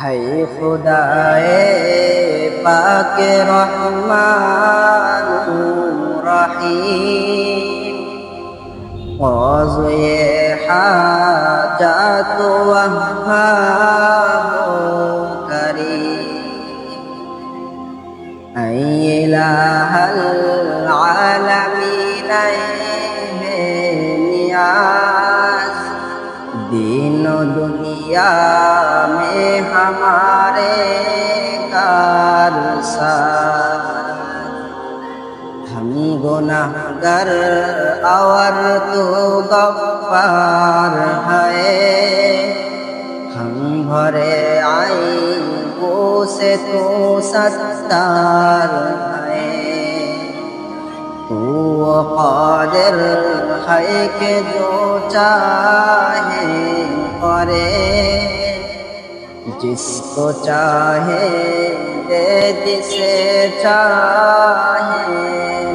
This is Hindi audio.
হাই খুদায়ে পাকে রহমান রহিম। অজয়ে হাজাত করি আইলাহাল আলামিনায় दुनिया में हमारे कार हम गुनाहगर और तू गफ्फार है। हम भरे आए वो से तू सत्तार है। तू कादिर है के जो चाहे मोरे जिसको चाहे दे दिसे चाहे।